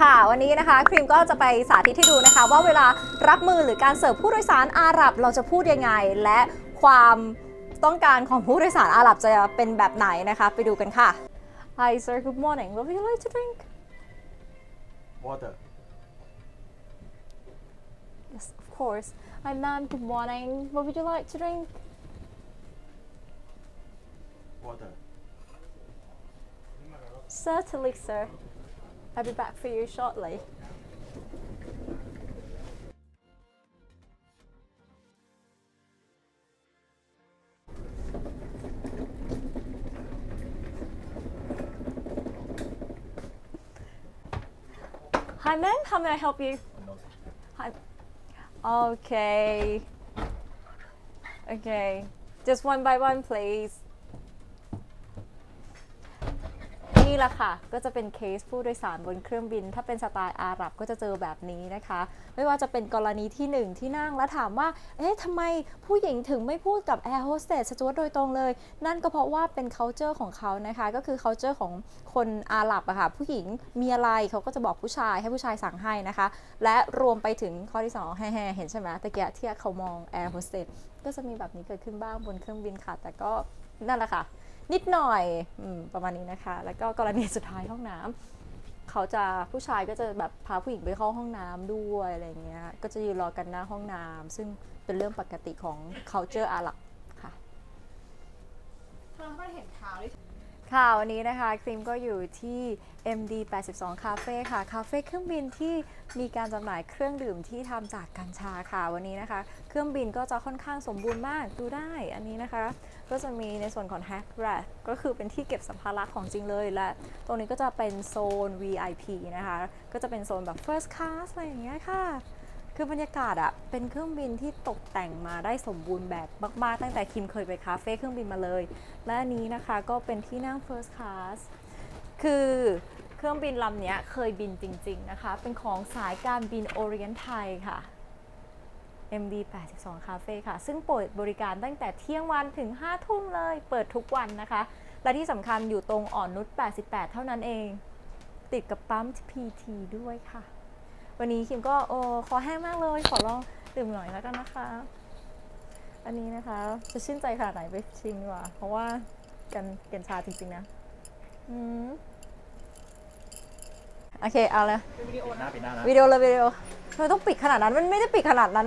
ค่ะ วันนี้นะคะครีมก็จะไปสาธิตให้ดูนะคะ ว่าเวลารับมือหรือการเสิร์ฟผู้โดยสารอาหรับเราจะพูดยังไง และความต้องการของผู้โดยสารอาหรับจะเป็นแบบไหนนะคะ ไปดูกันค่ะ Hi sir good morning what would you like to drink Water. Yes of course Hi ma'am good morning what would you like to drink Water. Certainly sir I'll be back for you shortly Hi ma'am, how may I help you? Hi. Okay. Okay. Just one by one, please. นี่แหละค่ะ ก็จะเป็นเคสผู้โดยสารบนเครื่องบิน ถ้าเป็นสไตล์อาหรับก็จะเจอแบบนี้นะคะ ไม่ว่าจะเป็นกรณีที่หนึ่งที่นั่งแล้วถามว่า เอ๊ะทำไมผู้หญิงถึงไม่พูดกับแอร์โฮสเตสจวตโดยตรงเลย นั่นก็เพราะว่าเป็น culture ของเขานะคะ ก็คือ culture ของคนอาหรับอะค่ะ ผู้หญิงมีอะไรเขาก็จะบอกผู้ชายให้ผู้ชายสั่งให้นะคะ และรวมไปถึงข้อที่2แฮ่ๆเห็นใช่ไหมตะเกียที่เขามองแอร์โฮสเตสก็จะมีแบบนี้เกิดขึ้นบ้างบนเครื่องบินค่ะ แต่ก็นั่นแหละค่ะ นิดหน่อยอประมาณนี้นะคะ แล้วก็กรณีสุดท้ายห้องน้ำเขาจะผู้ชายก็จะแบบพาผู้หญิงไปเข้าห้องน้ำด้วยอะไรเงี้ยก็จะยืนรอกันหน้าห้องน้ำซึ่งเป็นเรื่องปกติของ culture อาหรับค่ะทำให้เห็นเท้าดิ ค่ะวันนี้นะคะครีมก็อยู่ที่ MD 82 Cafe ค่ะ คาเฟ่เครื่องบินที่มีการจำหน่ายเครื่องดื่มที่ทำจากกัญชาค่ะวันนี้นะคะ เครื่องบินก็จะค่อนข้างสมบูรณ์มากดูได้อันนี้นะคะ ก็จะมีในส่วนของ Hack r a c ก็คือเป็นที่เก็บสัมภาระของจริงเลยและ ตรงนี้ก็จะเป็นโซน VIP นะคะ ก็จะเป็นโซนแบบ First Class อะไรอย่างเงี้ยค่ะ คือบรรยากาศอะเป็นเครื่องบินที่ตกแต่งมาได้สมบูรณ์แบบมากๆตั้งแต่คิมเคยไปคาเฟ่เครื่องบินมาเลย และอันนี้นะคะก็เป็นที่นั่ง First Class คือเครื่องบินลำนี้เคยบินจริง ๆนะคะ เป็นของสายการบิน Orient Thai ค่ะ MD 82 Cafe ค่ะ ซึ่งเปิดบริการตั้งแต่เที่ยงวันถึง 5 ทุ่มเลย เปิดทุกวันนะคะ และที่สำคัญอยู่ตรงอ่อนนุช88 เท่านั้นเอง ติดกับปั๊ม PT ด้วยค่ะ วันนี้คิมก็โอ้ขอแห้งมากเลย ขอลองดื่มหน่อยแล้วกันนะคะ อันนี้นะคะ จะชื่นใจขนาดไหนไปชิมดีกว่า เพราะว่ากันเกันชาจริงๆนะ อืมโอเค เอาเลยเป็นวิดีโอหน้านะปิดหน้านะวิดีโอเลยวิดีโอทำไมต้องปิดขนาดนั้น มันไม่ได้ปิดขนาดนั้นนะ